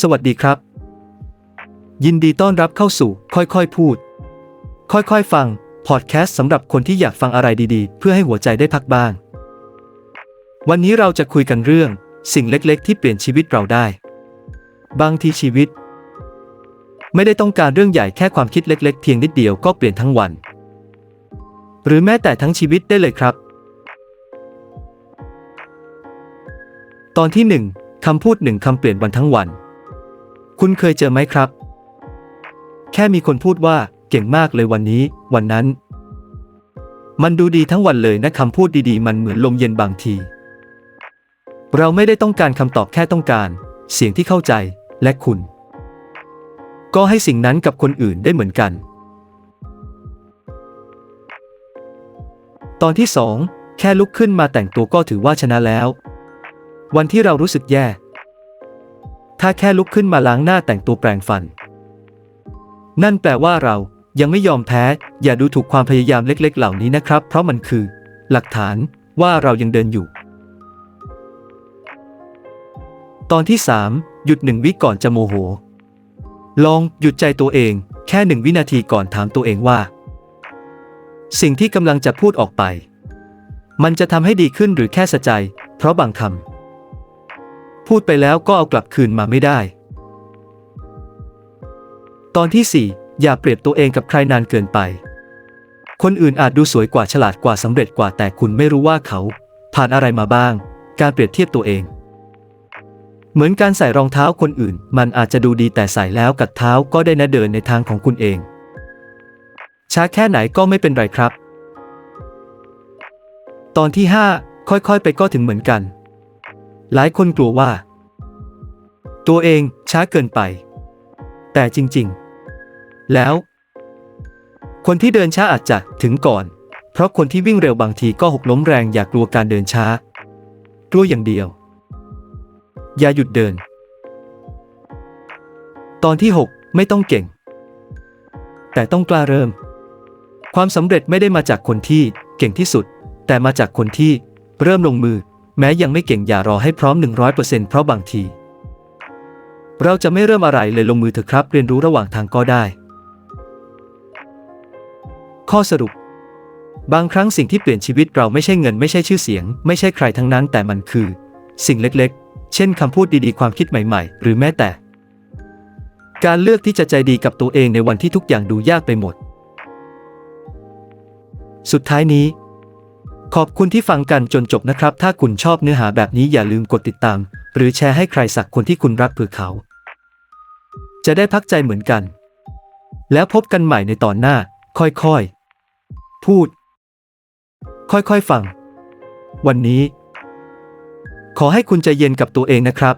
สวัสดีครับ ยินดีต้อนรับเข้าสู่ ค่อยๆพูด ค่อยๆฟัง พอดแคสต์สำหรับคนที่อยากฟังอะไรดีๆ เพื่อให้หัวใจได้พักบ้าง วันนี้เราจะคุยกันเรื่อง สิ่งเล็กๆ ที่เปลี่ยนชีวิตเราได้ บางทีชีวิต ไม่ได้ต้องการเรื่องใหญ่แค่ความคิดเล็ก ๆ เพียงนิดเดียวก็เปลี่ยนทั้งวัน หรือแม้แต่ทั้งชีวิตได้เลยครับตอนที่หนึ่งคำพูดหนึ่งคำเปลี่ยนวันทั้งวัน คุณเคยเจอไหมครับ แค่มีคนพูดว่าเก่งมากเลยวันนี้ วันนั้น มันดูดีทั้งวันเลยนะคำพูดดีๆ มันเหมือนลมเย็นบางที เราไม่ได้ต้องการคำตอบแค่ต้องการ เสียงที่เข้าใจและคุณ ก็ให้สิ่งนั้นกับคนอื่นได้เหมือนกัน ตอนที่สองแค่ลุกขึ้นมาแต่งตัวก็ถือว่าชนะแล้ว วันที่เรารู้สึกแย่ ถ้าแค่ลุกขึ้นมาล้างหน้าแต่งตัวแปรงฟัน นั่นแปลว่าเรายังไม่ยอมแพ้ อย่าดูถูกความพยายามเล็ก ๆ เหล่านี้นะครับ เพราะมันคือ หลักฐานว่าเรายังเดินอยู่ ตอนที่ 3 หยุดหนึ่งวิก่อนจะโมโห ลองหยุดใจตัวเอง แค่หนึ่งวินาทีก่อนถามตัวเองว่า สิ่งที่กำลังจะพูดออกไป มันจะทำให้ดีขึ้นหรือแค่สะใจ เพราะบางคำ พูดไปแล้วก็เอากลับคืนมาไม่ได้ ตอนที่ 4 อย่าเปรียบตัวเองกับใครนานเกินไป คนอื่นอาจดูสวยกว่าฉลาดกว่าสำเร็จกว่าแต่คุณไม่รู้ว่าเขา ผ่านอะไรมาบ้าง การเปรียบเทียบตัวเอง เหมือนการใส่รองเท้าคนอื่น มันอาจจะดูดีแต่ใส่แล้วกัดเท้าก็ได้นะเดินในทางของคุณเอง ช้าแค่ไหนก็ไม่เป็นไรครับ ตอนที่ 5 ค่อยๆ ไปก็ถึงเหมือนกัน หลายคนกลัวว่า ตัวเองช้าเกินไป แต่จริงๆ แล้ว คนที่เดินช้าอาจจะถึงก่อน เพราะคนที่วิ่งเร็วบางทีก็หกล้มแรงอย่ากลัวการเดินช้ากลัวอย่างเดียว อย่าหยุดเดิน ตอนที่ 6 ไม่ต้องเก่ง แต่ต้องกล้าเริ่ม ความสำเร็จไม่ได้มาจากคนที่เก่งที่สุด แต่มาจากคนที่เริ่มลงมือ แม้ยังไม่เก่งอย่ารอให้พร้อม 100%เพราะบางที เราจะไม่เริ่มอะไรเลยลงมือเถอะครับ เรียนรู้ระหว่างทางก็ได้ ข้อสรุป บางครั้งสิ่งที่เปลี่ยนชีวิตเราไม่ใช่เงินไม่ใช่ชื่อเสียง ไม่ใช่ใครทั้งนั้นแต่มันคือ สิ่งเล็กๆ เช่นคำพูดดีๆ ความคิดใหม่ๆ หรือแม้แต่ การเลือกที่จะใจดีกับตัวเองในวันที่ทุกอย่างดูยากไปหมด สุดท้ายนี้ ขอบคุณที่ฟังกันจนจบนะครับ ถ้าคุณชอบเนื้อหาแบบนี้อย่าลืมกดติดตาม หรือแชร์ให้ใครสักคนที่คุณรักเผื่อเขา จะได้พักใจเหมือนกัน แล้วพบกันใหม่ในตอนหน้า ค่อยๆ พูด ค่อยๆ ฟัง วันนี้ ขอให้คุณใจเย็นกับตัวเองนะครับ